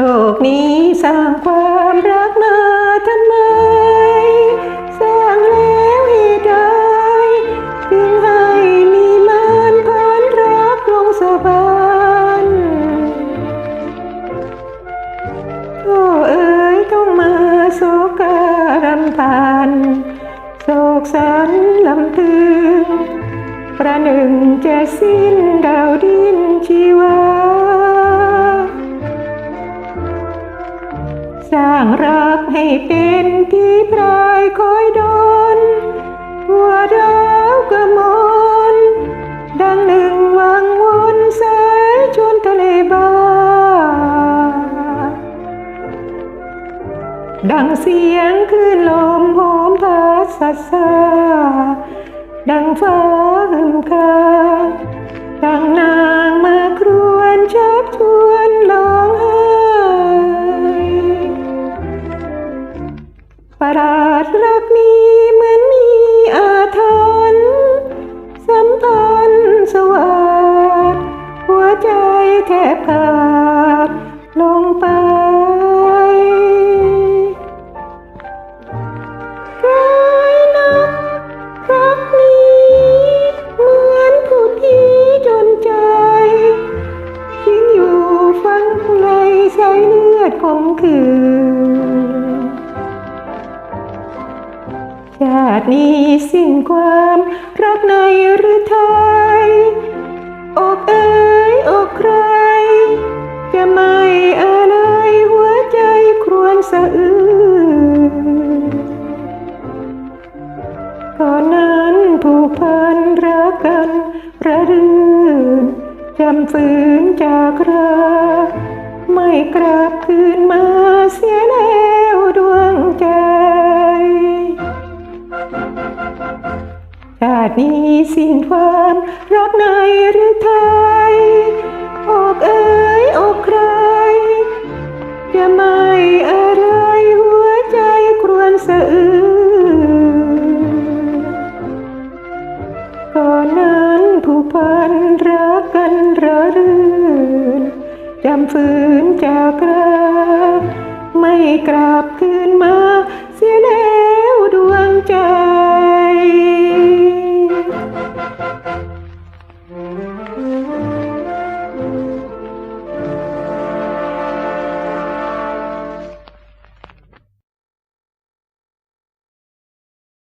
โลกนี้สร้างความรักมาทำไม สร้างแล้วเหตุใดจึงให้มีมานพันรักลงสะพานโอ้เอ๋ยต้องมาโศการำพันโศกสันลำพึงประหนึ่งจะสิ้นดาวดินชีวา ให้เป็นที่ปลายคอยดนหัวดาวกระมนดังหนึ่งวังวนสายชนทะเลบาดังเสียงคลื่นลมโหมพัดสัสสาดังฟ้าหึมคาดังนา ประหลาดรักนี้เหมือนมีอาถรรพ์สัมพันธ์สวัสดหัวใจแทบขาดลงไปร้ายนักรักนี้เหมือนผู้ที่จนใจทิ้งอยู่ฝังในสายเลือดคมคืน ชาตินี้สิ้นความรักในหรือไทยอกเอ๋ยอกใคร จะไม่อะไรหัวใจครวญสะอื้นก่อนนั้นผูกพันรักกันระรื่นจำฝืนจากรักไม่กลับคืนมาเสียแล้วาตินี้สิ้นความรักในหรือไทยอกเอ๋ยอกใคร จะไม่อะไรหัวใจครวญสะอื้นก่อนนั้นผู้พันรักกันระรื่นจำฝืนจากรักไม่กลับคืนมา